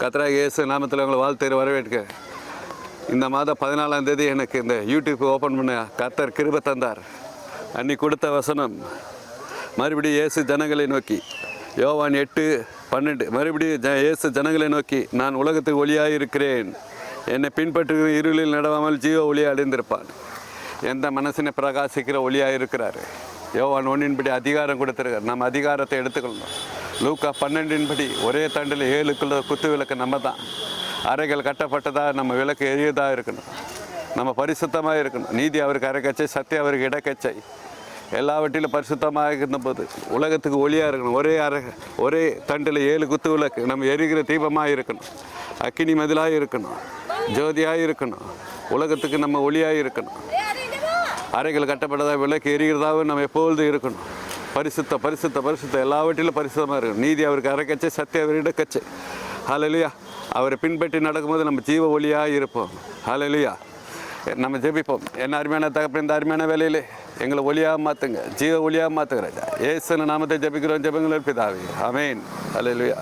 கத்ரா இயேசு நாமத்தில் உங்களை வாழ்த்து வரவேற்க. இந்த மாதம் பதினாலாம் தேதி எனக்கு இந்த யூடியூப் ஓப்பன் பண்ண கர்த்தர் கிருப தந்தார். அன்னி கொடுத்த வசனம் மறுபடியும் இயேசு ஜனங்களை நோக்கி யோவான் எட்டு பன்னெண்டு மறுபடியும் ஜ இயேசு ஜனங்களை நோக்கி நான் உலகத்துக்கு ஒளியாக இருக்கிறேன். என்னை பின்பற்றுகிற இருளில் நடவாமல் ஜீவ ஒளியை அடைந்திருப்பான் எந்த மனசினை பிரகாசிக்கிற ஒளியாக இருக்கிறார். யோவான் ஒன்றின்படி அதிகாரம் கொடுத்துருக்கார். நம்ம அதிகாரத்தை எடுத்துக்கொள்ளணும் லூக்கா பன்னெண்டின்படி ஒரே தண்டில் ஏழுக்குள்ள குத்து விளக்கு நம்ம தான் அறைகள் கட்டப்பட்டதாக நம்ம விளக்கு எரியதாக இருக்கணும். நம்ம பரிசுத்தமாக இருக்கணும். நீதி அவருக்கு அரைக்கச்சை சத்தியம் அவருக்கு இடக்கச்சை. எல்லாவற்றிலும் பரிசுத்தமாக இருந்தபோது உலகத்துக்கு ஒளியாக இருக்கணும். ஒரே அறை ஒரே தண்டில் ஏழு குத்து விளக்கு. நம்ம எரிகிற தீபமாக இருக்கணும். அக்கினி மதிலாக இருக்கணும். ஜோதியாக இருக்கணும். உலகத்துக்கு நம்ம ஒளியாக இருக்கணும். அறைகள் கட்டப்பட்டதாக விளக்கு எரிகிறதாகவும் நம்ம எப்பொழுதும் இருக்கணும். பரிசுத்த பரிசுத்த பரிசுத்த. எல்லாவற்றிலும் பரிசுத்தமாக இருக்கும் நீதி அவருக்கு அரைக்கச்சை சத்திய அவர் இடக்கச்சை. ஹalleluya அவரை பின்பற்றி நடக்கும்போது நம்ம ஜீவ ஒளியாக இருப்போம். ஹalleluya நம்ம ஜெபிப்போம். என்ன அருமையான தகப்பன் இந்த அருமையான வேலையிலே எங்களை ஒளியாக மாற்றுங்க ஜீவ ஒளியாக மாற்றுங்க ராஜா. ஏசுன நாமத்தை ஜெபிக்கிறோம். ஜெபங்கள் பிதாவி. அமேன் ஹalleluya